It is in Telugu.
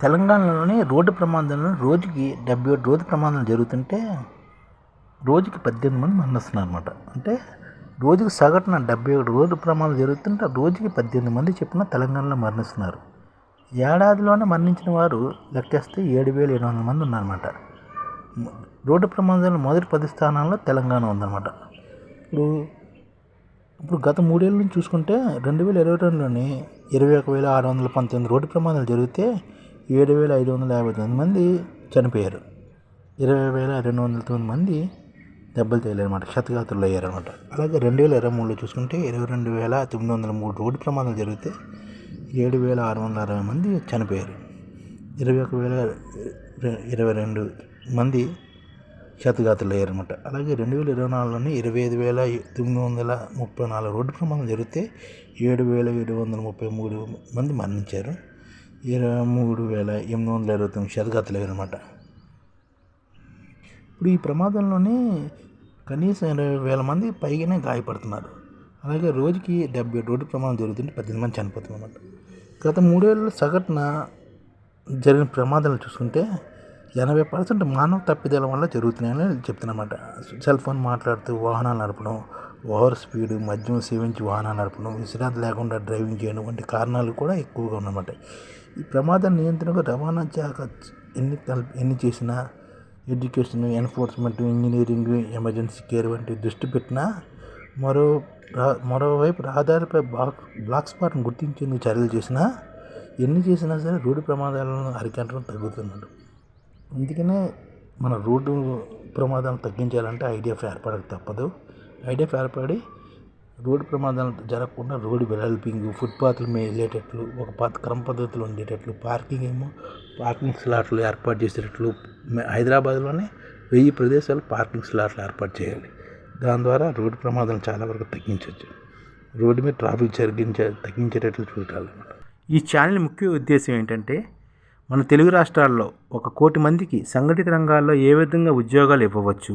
తెలంగాణలోని రోడ్డు ప్రమాదంలో రోజుకి డెబ్బై ఒకటి రోడ్డు ప్రమాదాలు జరుగుతుంటే రోజుకి పద్దెనిమిది మంది మరణిస్తున్నారు అనమాట అంటే రోజుకి సగటున డెబ్బై ఒకటి రోడ్డు ప్రమాదాలు జరుగుతుంటే రోజుకి పద్దెనిమిది మంది చెప్పిన తెలంగాణలో మరణిస్తున్నారు. ఏడాదిలోనే మరణించిన వారు లెక్కేస్తే ఏడు వేల ఎనిమిది వందల మంది ఉన్నారన్నమాట. రోడ్డు ప్రమాదాలు మొదటి పది స్థానాల్లో తెలంగాణ ఉందన్నమాట. ఇప్పుడు ఇప్పుడు గత మూడేళ్ళ నుంచి చూసుకుంటే రెండు వేల ఇరవై రెండులోని ఇరవై ఒక వేల ఆరు వందల పంతొమ్మిది రోడ్డు ప్రమాదాలు జరిగితే ఏడు వేల ఐదు వందల యాభై తొమ్మిది మంది చనిపోయారు. ఇరవై వేల రెండు వందల తొమ్మిది మంది దెబ్బలు తగిలారన్నమాట క్షతగాత్రులు అయ్యారనమాట అలాగే రెండు వేల ఇరవై మూడులో చూసుకుంటే ఇరవై రెండు వేల తొమ్మిది వందల మూడు రోడ్డు ప్రమాదాలు జరిగితే ఏడు వేల ఆరు వందల అరవై మంది చనిపోయారు. ఇరవై ఒక వేల ఇరవై రెండు మంది క్షతగాత్రులు అయ్యారనమాట అలాగే రెండు వేల ఇరవై నాలుగులోని ఇరవై ఐదు వేల తొమ్మిది వందల ముప్పై నాలుగు రోడ్డు ప్రమాదం జరిగితే ఏడు వేల ఏడు వందల ముప్పై మూడు మంది మరణించారు. ఇరవై మూడు వేల ఎనిమిది వందల ఇరవై తొమ్మిది క్షతగాత్రులు అనమాట ఇప్పుడు ఈ ప్రమాదంలోనే కనీసం ఇరవై వేల మంది పైగానే గాయపడుతున్నారు. అలాగే రోజుకి డెబ్బై రోడ్డు ప్రమాదం జరుగుతుంటే పద్దెనిమిది మంది చనిపోతుంది అనమాట గత మూడేళ్ళ సగటున జరిగిన ప్రమాదాలు చూసుకుంటే ఎనభై పర్సెంట్ మానవ తప్పిదాల వల్ల జరుగుతున్నాయని చెప్తున్నమాట. సెల్ ఫోన్ మాట్లాడుతూ వాహనాలు నడపడం ఓవర్ స్పీడ్ మద్యం సేవించి వాహనాలు నడపడం విశ్రాంతి లేకుండా డ్రైవింగ్ చేయడం వంటి కారణాలు కూడా ఎక్కువగా ఉన్నమాట. ఈ ప్రమాద నియంత్రణకు రవాణా శాఖ ఎన్ని ఎన్ని చేసినా education enforcement engineering emergency care వంటి దృష్టి పెట్టినా మరో మరోవైపు రహదారిపై బ్లాక్ బ్లాక్ స్పాట్ను గుర్తించేందుకు చర్యలు చేసినా ఎన్ని చేసినా సరే రోడ్డు ప్రమాదాలను అరికట్టడం తగ్గుతున్నాడు అందుకనే మన రోడ్డు ప్రమాదాలను తగ్గించాలంటే ఐడిఎఫ్ ఏర్పడక తప్పదు. ఐడియా ఏర్పడి రోడ్డు ప్రమాదాలు జరగకుండా రోడ్డు వెడల్పింగ్ ఫుట్పాత్ల మీద వెళ్ళేటట్లు ఒక పద్ధ క్రమ పద్ధతిలో ఉండేటట్లు పార్కింగ్ ఏమో పార్కింగ్ స్లాట్లు ఏర్పాటు చేసేటట్లు హైదరాబాద్లోనే వెయ్యి ప్రదేశాలు పార్కింగ్ స్లాట్లు ఏర్పాటు చేయాలి. దాని ద్వారా రోడ్డు ప్రమాదాలు చాలా వరకు తగ్గించవచ్చు రోడ్డు మీద ట్రాఫిక్ జరిగించే తగ్గించేటట్లు చూడాలన్నమాట ఈ ఛానల్ ముఖ్య ఉద్దేశం ఏంటంటే మన తెలుగు రాష్ట్రాల్లో ఒక కోటి మందికి సంఘటిత రంగాల్లో ఏ విధంగా ఉద్యోగాలు ఇవ్వవచ్చు